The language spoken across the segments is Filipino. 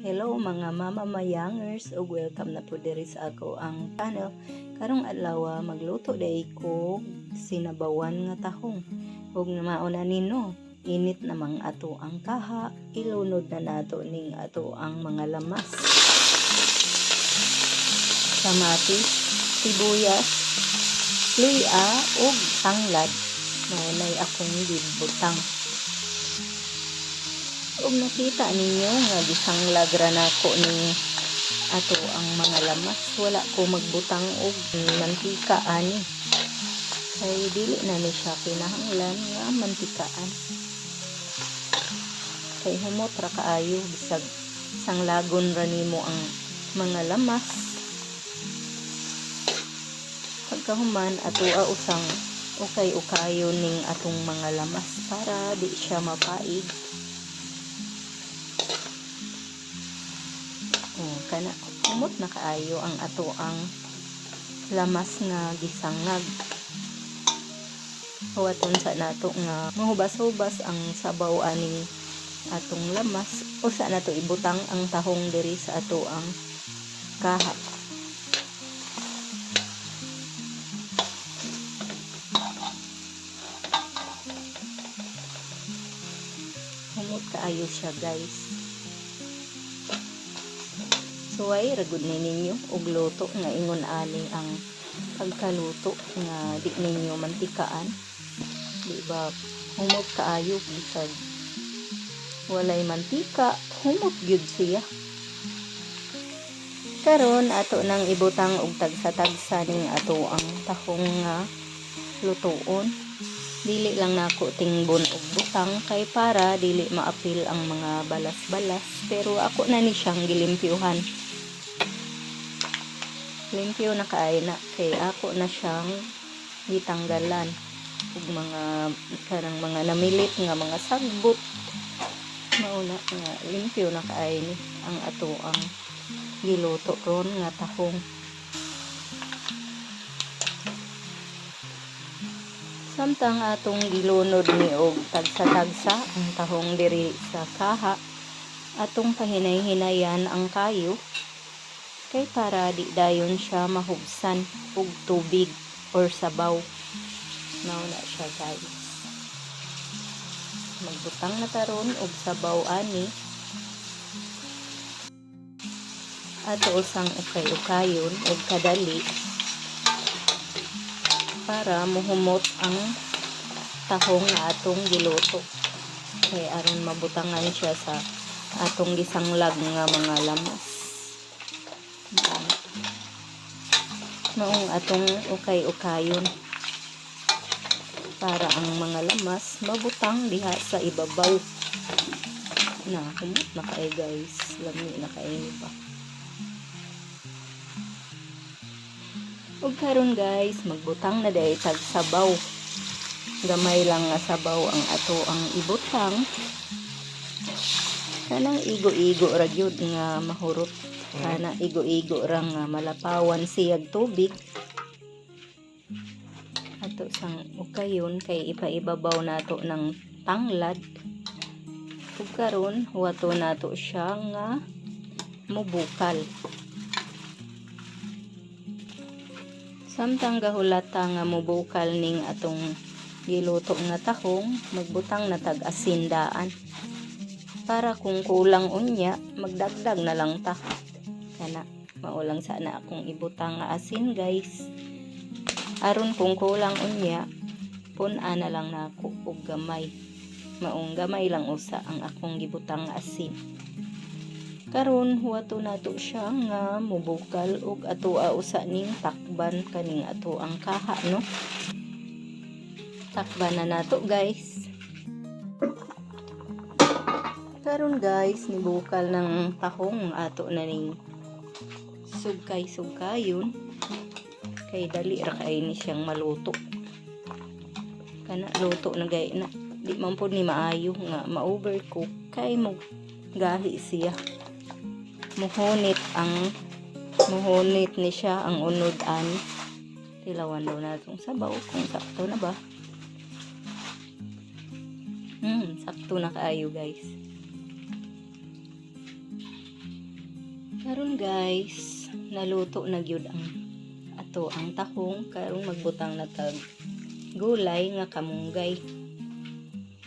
Hello mga mama mayangers ug welcome na po diri sa ako ang channel. Karong adlaw magluto day ko sinabawan nga tahong. Ug mauna nino, init namang ato ang kaha, ilunod na nato ning ato ang mga lamas. Kamatis, sibuyas, luya ug tanglad. Maunay akong gibutang. Ug nakita ninyo nga gisanglag ra nako ni ato ang mga lamas wala ko magbutang og mantika ani kay dili na ni siya kinahanglan nga mantikaan. Kay humot ra kaayo bisag sanglagon ra nimo ang mga lamas. Pagkahuman ato usang ukay-ukayo ning atong mga lamas para di siya mapaig Kana kumot na kaayo ang ato ang lamas nga gisangag. Huwaton sa nato nga mahubas-hubas ang sabaw aning atong lamas o sa nato ibutang ang tahong diri sa ato ang kaha. Humot kaayo siya guys. Suway ragud ni ninyo. Og luto nga ingon ani ang pagkaluto nga di ninyo mantikaan. Di ba humot kaayo bisag walay mantika humot gyud siya. Karon ato nang ibutang og tagsa-tagsa ning ato ang tahong nga lutoon. Dili lang nako tingbon og butang kay para dili maapil ang mga balas-balas. Pero ako na ni siyang gilimpyuhan limpyo na kaay na. Kay ako na siyang gitanggalan. Ug mga karang mga namilit nga mga sagbot. Mauna nga limpyo na kaay ni ang ato ang giluto ron nga tahong. Samtang atong gilunod ni og tagsa-tagsa ang tahong diri sa kaha. Atong pahinay-hinayan ang kayo kay para di dayon siya mahubsan og tubig or sabaw. Nauna siya guys. Magbutang na taron og sabaw ani. Ato usang ukay-ukayon og kadali para muhumot ang tahong nga atong giluto. Kay aron mabutangan siya sa atong gisanglag nga mga lamas maong atong ukay-ukayon. Para ang mga lamas mabutang diha sa ibabaw. Na humot na kay guys. Lami na kay pa. Ug karon guys. Magbutang na day tag sabaw gamay lang nga sabaw ang ato ang ibutang. Kanang igo-igo ra gyud nga mahurot kana igo-igo ra nga malapawan siyag tubig. Ato sang ukayon kay ipaibabaw nato ng tanglad. Ug karon huwato nato siya nga mubukal. Samtang gahulata nga mubukal ning atong giluto nga tahong magbutang na tag asindaan para kung kulang unya magdagdag na lang ta kana maulang sana akong ibutang nga asin guys. Aron kung kulang unya pun-a na lang nako og gamay. Maong gamay lang usa ang akong gibutang nga asin. Karon huwato nato siya nga mubukal og atoa usa ning takban kaning ato ang kaha no? Takban na nato guys. Karon guys nibukal ng tahong ato na ning sugkay-sugkayon kay dali ra kay ni siyang maluto. Kana luto na gay na. Di man pud ni maayo nga ma-overcook. Kay mo gahi siya. Muhunit ang muhunit ni siya ang unod ani tilawan daw natong sabaw kung sakto na ba. Hmm sakto na kaayo guys. Karon guys, naluto na gyud ang ato ang tahong karon magbutang na tag gulay nga kamunggay.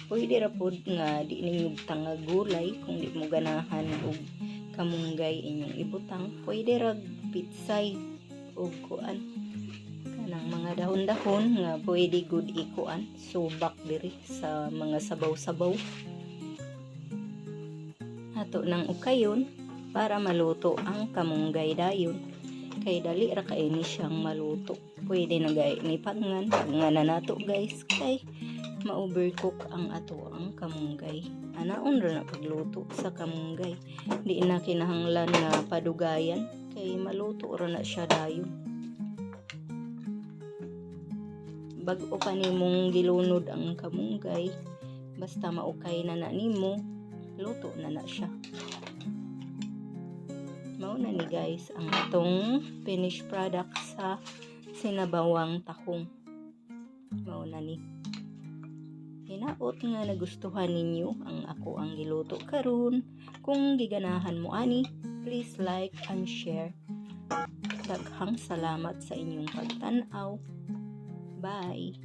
Pwede ra pod nga di ninyo nga gulay kung di mo ganahan og kamunggay inyong ibutang. Pwede ra pitsay og kuan kanang mga dahon-dahon nga pwede good ikuan subak diri sa mga sabaw-sabaw. Ato nang ukayon para maluto ang kamunggay dayon. Kay dali ra kay ni siyang maluto. Pwede na gay ni pangan. Pangan na nato guys. Kay ma-overcook ang ato ang kamunggay. Anaon ra na pagluto sa kamunggay. Di na kinahanglan nga padugayan. Kay maluto ra na siya dayon. Bag-o pa nimong gilunod ang kamunggay. Basta maukay na na nimo luto na na siya mao na ni guys ang atong finished product sa sinabawang tahong mao na ni. Hinaot nga nagustuhan ninyo ang ako ang giluto karon. Kung giganahan mo ani please like and share. Daghang salamat sa inyong pagtan-aw. Bye